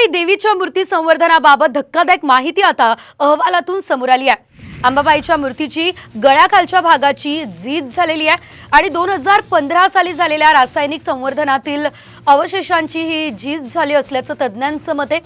अंबाबाई देवीच्या मूर्ती संवर्धनाबाबत धक्कादायक माहिती आता अहवालातून समोर आली आहे. अंबाबाईच्या मूर्तीची गळ्याखालच्या भागाची झीज झालेली आहे आणि दोन हजार पंधरा साली झालेल्या रासायनिक संवर्धनातील अवशेषांची ही झीज झाली असल्याचं तज्ज्ञांचं मत आहे.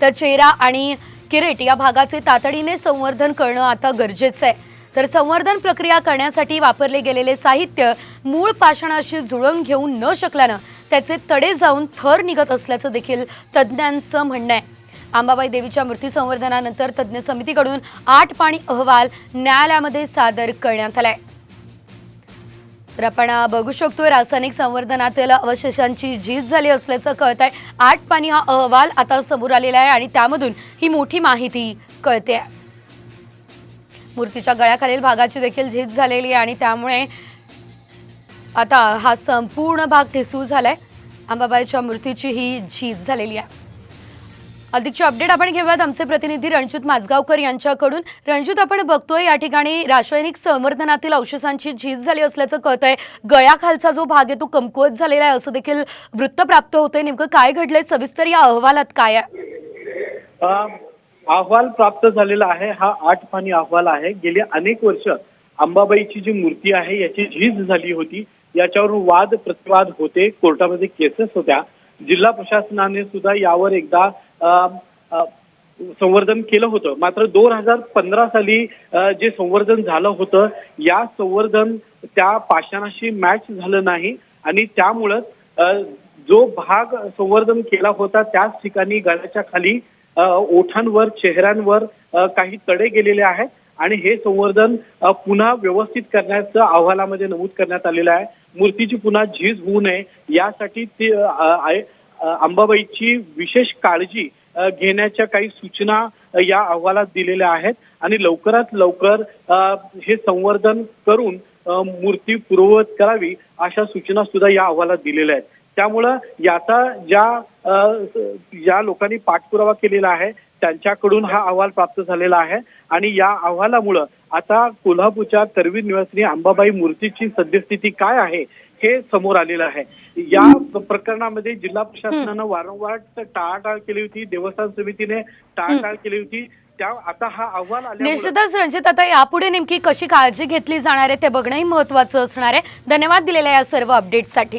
तर चेहरा आणि किरेट या भागाचे तातडीने संवर्धन करणं आता गरजेचं आहे. तर संवर्धन प्रक्रिया करण्यासाठी वापरले गेलेले साहित्य मूळ पाषाणाशी जुळवून घेऊ न शकल्यानं त्याचे तडे जाऊन थर निघत असल्याचं देखील तज्ज्ञांचं म्हणणं आहे. अंबाबाई देवीच्या मूर्ती संवर्धनानंतर तज्ज्ञ समितीकडून आठ पाणी अहवाल न्यायालयामध्ये सादर करण्यात आलाय. तर आपण बघू शकतोय रासायनिक संवर्धनातील अवशेषांची झीज झाली असल्याचं कळत आहे आठ पाणी हा अहवाल आता समोर आलेला आहे आणि त्यामधून ही मोठी माहिती कळते. आहे मूर्तीच्या गळ्याखालील भागाची देखील झीज झालेली आहे आणि त्यामुळे आता हा संपूर्ण भाग ठिसूळ झालाय. अंबाबाईच्या मूर्तीची ही झीज झालेली आहे. अधिकचे अपडेट आपण घेऊयात. आमचे प्रतिनिधी रणजित माझगावकर यांच्याकडून. रणजित आपण बघतोय या ठिकाणी रासायनिक संवर्धनातील औषधांची झीज झाली असल्याचं कळत आहे गळ्याखालचा जो भाग आहे तो कमकुवत झालेला आहे. असं देखील वृत्त प्राप्त होतंय. नेमकं काय घडलंय? सविस्तर या अहवालात काय आहे? अहवाल प्राप्त झालेला आहे. हा आठ पाणी अहवाल आहे. गेली अनेक वर्ष अंबाबाईची जी मूर्ती आहे याची झीज झाली होती. याच्यावरून वाद प्रतिवाद होते. कोर्टामध्ये केसेस होत्या. जिल्हा प्रशासनाने सुद्धा यावर एकदा संवर्धन केलं होतं. मात्र दोन हजार पंधरा साली जे संवर्धन झालं होतं या संवर्धन त्या पाषाणाशी मॅच झालं नाही. आणि त्यामुळं जो भाग संवर्धन केला होता त्याच ठिकाणी गळ्याच्या खाली ओठांवर चेहऱ्यांवर काही तडे गेलेले आहेत. आणि हे संवर्धन पुन्हा व्यवस्थित करण्याचं अहवालामध्ये नमूद करण्यात आलेलं आहे. मूर्तीची पुन्हा झीज होऊ नये यासाठी ती आहे- अंबाबाईची विशेष काळजी घेण्याच्या काही सूचना या अहवालात दिलेल्या आहेत. आणि लवकरात लवकर हे संवर्धन करून मूर्ती पूर्ववत करावी अशा सूचना सुद्धा या अहवालात दिलेल्या आहेत. त्यामुळं याचा ज्या ज्या लोकांनी पाठपुरावा केलेला आहे त्यांच्याकडून हा अहवाल प्राप्त झालेला आहे. आणि या अहवालामुळं आता कोल्हापूरच्या करवीर निवासिनी अंबाबाई मूर्तीची सद्यस्थिती काय आहे हे समोर आलेलं आहे. या प्रकरणामध्ये जिल्हा प्रशासनानं वारंवार टाळाटाळ केली होती. देवस्थान समितीने टाळाटाळ केली होती. त्या आता हा अहवाल निश्चितच रणजित आता यापुढे नेमकी कशी काळजी घेतली जाणार आहे ते बघणंही महत्वाचं असणार आहे. धन्यवाद दिलेल्या या सर्व अपडेटसाठी